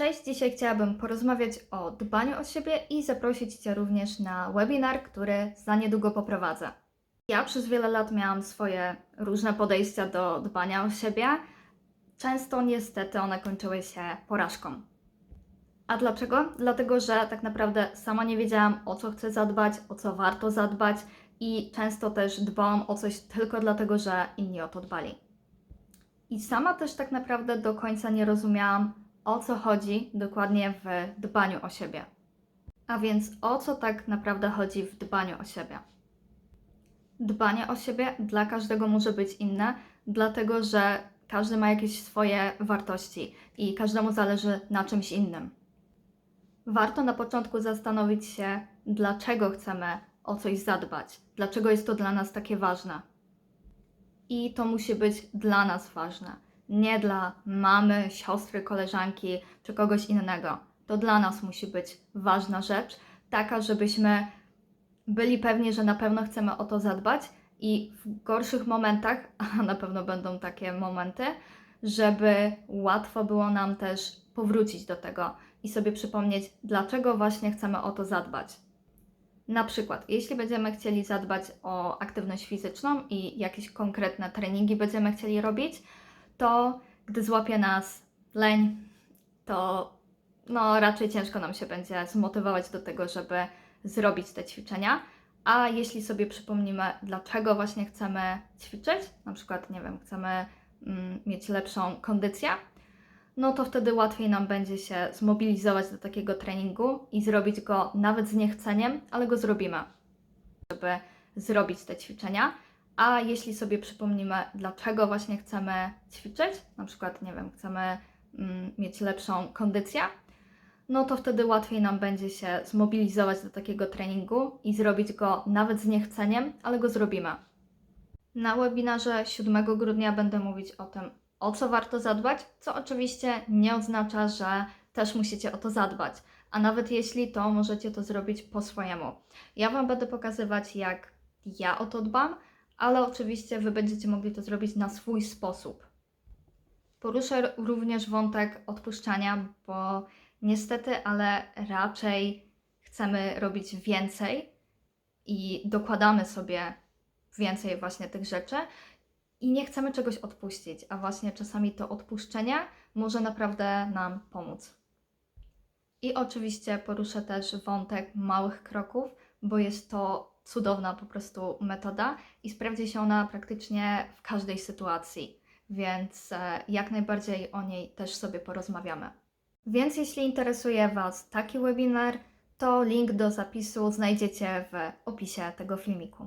Cześć, dzisiaj chciałabym porozmawiać o dbaniu o siebie i zaprosić Cię również na webinar, który za niedługo poprowadzę. Ja przez wiele lat miałam swoje różne podejścia do dbania o siebie. Często niestety one kończyły się porażką. A dlaczego? Dlatego, że tak naprawdę sama nie wiedziałam, o co chcę zadbać, o co warto zadbać i często też dbałam o coś tylko dlatego, że inni o to dbali. I sama też tak naprawdę do końca nie rozumiałam, o co chodzi dokładnie w dbaniu o siebie. A więc o co tak naprawdę chodzi w dbaniu o siebie? Dbanie o siebie dla każdego może być inne, dlatego że każdy ma jakieś swoje wartości i każdemu zależy na czymś innym. Warto na początku zastanowić się, dlaczego chcemy o coś zadbać, dlaczego jest to dla nas takie ważne. I to musi być dla nas ważne, nie dla mamy, siostry, koleżanki czy kogoś innego. To dla nas musi być ważna rzecz, taka, żebyśmy byli pewni, że na pewno chcemy o to zadbać i w gorszych momentach, a na pewno będą takie momenty, żeby łatwo było nam też powrócić do tego i sobie przypomnieć, dlaczego właśnie chcemy o to zadbać. Na przykład, jeśli będziemy chcieli zadbać o aktywność fizyczną i jakieś konkretne treningi będziemy chcieli robić, to gdy złapie nas leń, to no, raczej ciężko nam się będzie zmotywować do tego, żeby zrobić te ćwiczenia. A jeśli sobie przypomnimy, dlaczego właśnie chcemy ćwiczyć, na przykład, nie wiem, chcemy mm, mieć lepszą kondycję, no to wtedy łatwiej nam będzie się zmobilizować do takiego treningu i zrobić go nawet z niechceniem, ale go zrobimy, żeby zrobić te ćwiczenia. A jeśli sobie przypomnimy, dlaczego właśnie chcemy ćwiczyć, na przykład, nie wiem, chcemy mm, mieć lepszą kondycję, no to wtedy łatwiej nam będzie się zmobilizować do takiego treningu i zrobić go nawet z niechceniem, ale go zrobimy. Na webinarze 7 grudnia będę mówić o tym, o co warto zadbać, co oczywiście nie oznacza, że też musicie o to zadbać. A nawet jeśli to możecie to zrobić po swojemu. Ja Wam będę pokazywać, jak ja o to dbam, ale oczywiście Wy będziecie mogli to zrobić na swój sposób. Poruszę również wątek odpuszczania, bo niestety, ale raczej chcemy robić więcej i dokładamy sobie więcej właśnie tych rzeczy i nie chcemy czegoś odpuścić, a właśnie czasami to odpuszczenie może naprawdę nam pomóc. I oczywiście poruszę też wątek małych kroków, bo jest to cudowna po prostu metoda i sprawdzi się ona praktycznie w każdej sytuacji, więc e, jak najbardziej o niej też sobie porozmawiamy. Więc jeśli interesuje Was taki webinar, to link do zapisu znajdziecie w opisie tego filmiku.